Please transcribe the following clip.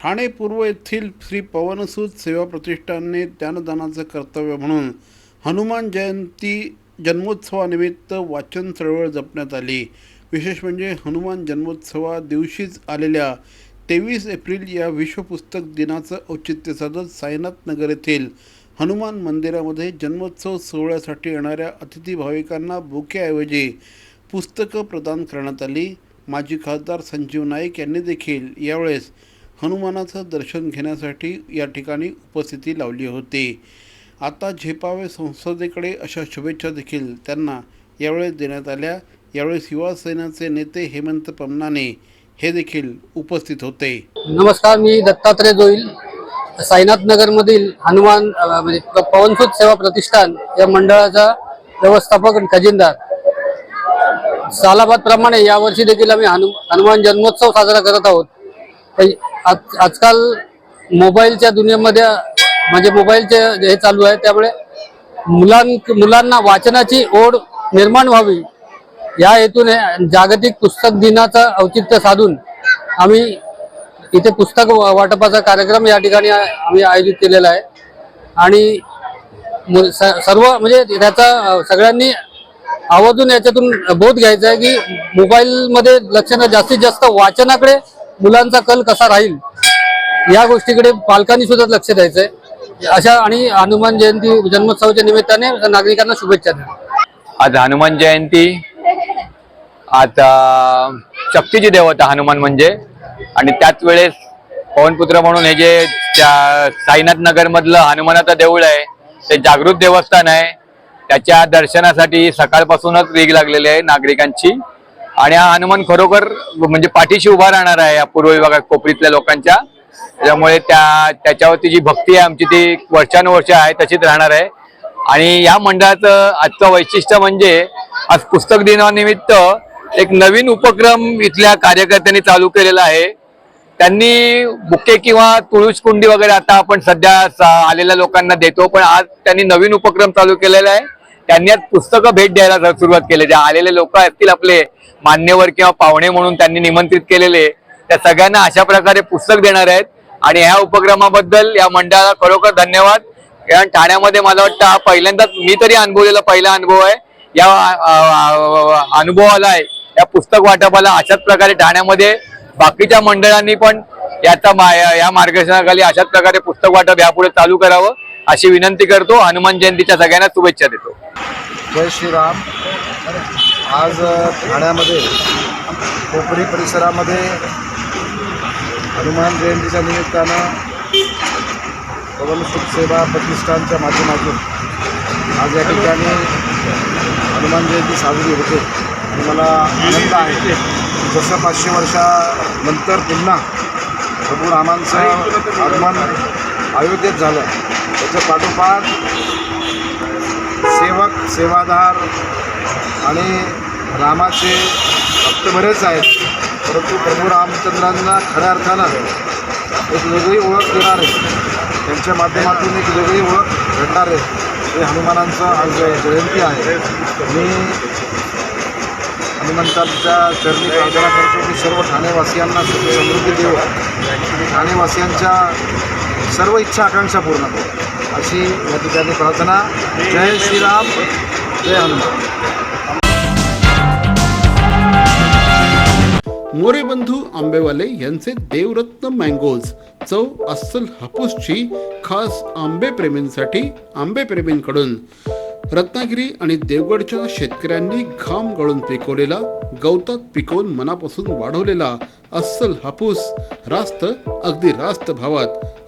ठाणे पूर्व येथील श्री पवनसूत सेवा प्रतिष्ठानने ज्ञानदानाचं कर्तव्य म्हणून हनुमान जयंती जन्मोत्सवानिमित्त वाचन चळवळ जपण्यात आली. विशेष म्हणजे हनुमान जन्मोत्सवा दिवशीच आलेल्या तेवीस एप्रिल या विश्वपुस्तक दिनाचं औचित्य साधत साईनाथ नगर येथील हनुमान मंदिरामध्ये जन्मोत्सव सोहळ्यासाठी येणाऱ्या अतिथी भाविकांना बुकेऐवजी पुस्तकं प्रदान करण्यात आली. माजी खासदार संजीव नाईक यांनी देखील यावेळेस हनुमानाचं दर्शन घेण्यासाठी या ठिकाणी उपस्थिती लावली होती. आता झेपावे संसदेकडे अशा शुभेच्छा देखील त्यांना यावेळेस देण्यात आल्या. यावेळेस शिवसेनेचे नेते हेमंत पमनाने हे देखील उपस्थित होते. नमस्कार मी दत्तात्रय जोईल. साईनाथ नगरमधील हनुमान म्हणजे पवनसुत सेवा प्रतिष्ठान या मंडळाचा व्यवस्थापक आणि खजिनदार. सालाबाद प्रमाणे यावर्षी देखील आम्ही हनु हनुमान जन्मोत्सव साजरा करत आहोत. आज- आजकाल मोबाईलच्या दुनियेमध्ये म्हणजे मोबाईलचे हे चालू आहे त्यामुळे मुलां मुलांना वाचनाची ओढ निर्माण व्हावी. या हेतूने जागतिक पुस्तक दिनाचं औचित्य साधून आम्ही इथे पुस्तक वा- वाटपाचा कार्यक्रम या ठिकाणी आम्ही आयोजित केलेला आहे. आणि मु- स- सर्व म्हणजे त्याचा सगळ्यांनी आवर्जून याच्यातून बोध घ्यायचा आहे की मोबाईलमध्ये लक्ष जास्तीत जास्त वाचनाकडे मुलांचा कल कसा राहील या गोष्टीकडे पालकांनी सुद्धा लक्ष द्यायचंय. अशा आणि हनुमान जयंती जन्मोत्सवाच्या निमित्ताने नागरिकांना शुभेच्छा द्या. आज हनुमान जयंती. आज शक्तीची देवता हनुमान म्हणजे. आणि त्याच वेळेस पवनपुत्र म्हणून हे जे त्या साईनाथ नगर मधलं हनुमानाचं देऊळ आहे ते जागृत देवस्थान आहे. त्याच्या दर्शनासाठी सकाळपासूनच रीग लागलेली आहे नागरिकांची. आणि हा हनुमान खरोखर म्हणजे पाठीशी उभा राहणार आहे या पूर्व विभागात कोपरीतल्या लोकांच्या. त्यामुळे त्या त्याच्यावरती जी भक्ती आहे आमची ती वर्षानुवर्ष आहे तशीच राहणार आहे. आणि या मंडळाचं आजचं वैशिष्ट्य म्हणजे आज पुस्तक दिनानिमित्त एक नवीन उपक्रम इथल्या कार्यकर्त्यांनी चालू केलेला आहे. त्यांनी बुके किंवा तुळस कुंडी वगैरे आता आपण सध्या आलेल्या लोकांना देतो पण आज त्यांनी नवीन उपक्रम चालू केलेला आहे. त्यांनी आज पुस्तकं भेट द्यायला सुरुवात केली. जे आलेले लोक असतील आपले मान्यवर किंवा पाहुणे म्हणून त्यांनी निमंत्रित केलेले. त्या सगळ्यांना अशा प्रकारे पुस्तक देणार आहेत. आणि ह्या उपक्रमाबद्दल या मंडळाला खरोखर धन्यवाद. कारण ठाण्यामध्ये मला वाटतं हा पहिल्यांदाच मी तरी अनुभवलेला पहिला अनुभव आहे. या अनुभवाला आहे. या पुस्तक वाटपाला अशाच प्रकारे ठाण्यामध्ये बाकीच्या मंडळांनी पण याचा मा- या मार्गदर्शनाखाली अशाच प्रकारे पुस्तक वाटप यापुढे चालू करावं. अशी विनंती करतो हनुमान जयंतीच्या सगळ्यांना शुभेच्छा देतो. जय श्रीराम. आज ठाण्यामध्ये कोपरी परिसरामध्ये हनुमान जयंतीच्या निमित्तानं पवन सेवा प्रतिष्ठानच्या माध्यमातून आज या ठिकाणी हनुमान जयंती साजरी होते. आणि मला आनंद आहे जसं पाचशे वर्षानंतर पुन्हा प्रभू रामांचं आगमन अयोध्येत झालं. त्याच्या पाठोपाठ सेवक सेवादार आणि रामाचे भक्त बरेच आहेत. परंतु प्रभू रामचंद्रांना खऱ्या अर्थानं एक वेगळी ओळख देणारे त्यांच्या माध्यमातून एक वेगळी ओळख घडणारे हे हनुमानांचं आज जयंती आहे. मी हनुमंतांच्या चरणी प्रार्थना करतो की सर्व ठाणेवासियांना सुख समृद्धी देऊ आणि ठाणेवासियांच्या सर्व इच्छा आकांक्षा पूर्ण करू. अशी या ठिकाणी प्रार्थना. जय श्रीराम जय हनुमान. मोरेबंधू आंबेवाले यांचे देवरत्न मँगोज चव अस्सल हापूसची खास आंबेप्रेमींसाठी आंबेप्रेमींकडून रत्नागिरी आणि देवगडच्या शेतकऱ्यांनी घाम गळून पिकवलेला गवतात पिकवून मनापासून वाढवलेला अस्सल हापूस रास्त अगदी रास्त भावात.